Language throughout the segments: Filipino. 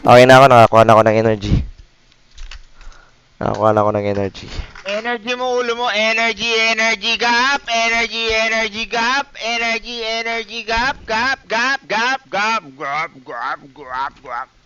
Okay na ako, nakakuha na ako ng energy. Nakakuha na ako ng energy. Energy mo ulo mo, energy, energy gap. Energy, energy gap. Energy, energy gap Gap, gap, gap, gap, gap, gap, gap, gap.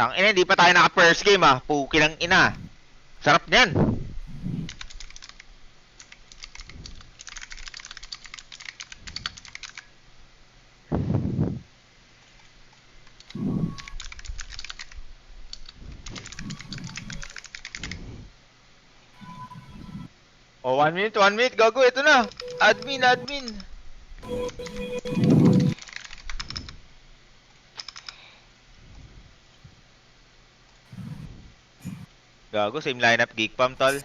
Tang ina, hindi pa tayo naka first game ah. Puki ng ina. Sarap niyan. Oh, one minute, one minute. Gago, ito na. Admin, admin. Gago, same lineup, Geek Pam, tol.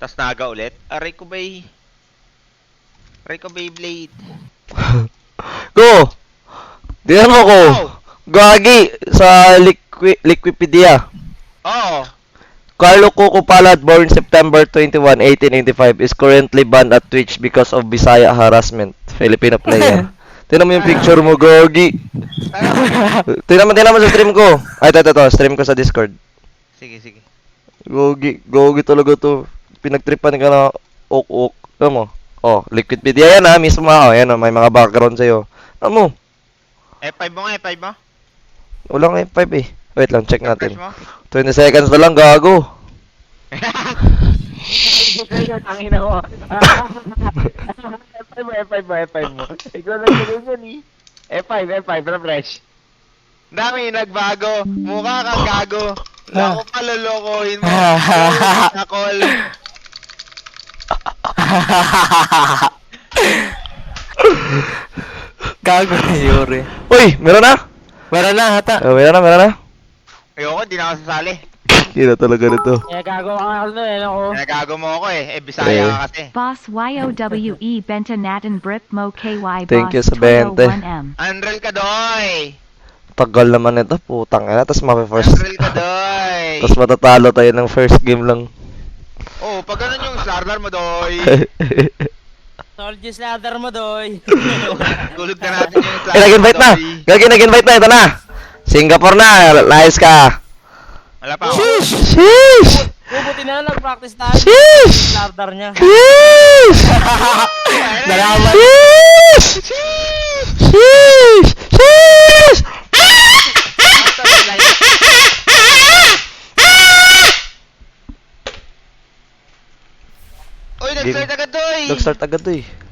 Tas naga ulit. Aray ko bay. Aray ko bay blade. Go! Diyan mo ko! Oh! Gagi! Sa Liqui Liquipedia. Oo. Carlo Coco Palad, born September 21, 1885, is currently banned at Twitch because of Bisaya harassment. Filipino player. Tingnan mo yung picture mo, Gogi. Tingnan mo, tingnan mo sa stream ko. Ay, ito, ito, ito. Stream ko sa Discord. Sige, sige. Gogi, Gogi talaga to. Pinagtripan ka na ok-ok. Ano mo? Oh, Liquipedia yan ha, mismo ha. Oh, yan oh, may mga background sa'yo. Ano mo? F5 mo nga, F5 mo. Walang F5 eh. Wait lang, check natin. Refresh mo. 20 seconds na lang, gago. Ang ina ko. F5 mo, F5 mo, F5 mo. Ikaw lang ganun yan eh. F5, F5, refresh. Dami nagbago. Mukha kang gago. Naku pa, lolokohin mo. Nakol. Gago na Yuri. Uy, meron na? Meron na, hata. Oh, meron na, meron na. Ayoko, di na ako sasali. Kira talaga nito. Eh, gago ka nga ano eh, ako. Nagago mo ako eh. Eh, Bisaya ka kasi. Boss YOWE Benta Natin Brip Mo KY Thank you sa 20. 1M. Unreal ka, doy. Tagal naman ito, putang ina. Tapos mape-first. Unreal ka, doy. Tapos matatalo tayo ng first game lang. Oh, pag ganun yung starter mo, doy. Soldier slather mo, doy. Tulog na natin yung eh, starter nag-invite na! Gagi, nag-invite na. Ito na! Singapore na! Layas ka! Wala pa ako. Sheesh! Bubuti na lang, nag-practice tayo. Sheesh! Slather niya. Sheesh! Sheesh! Sheesh! Sheesh! Nag-start agad, doy. Nag-start agad to eh.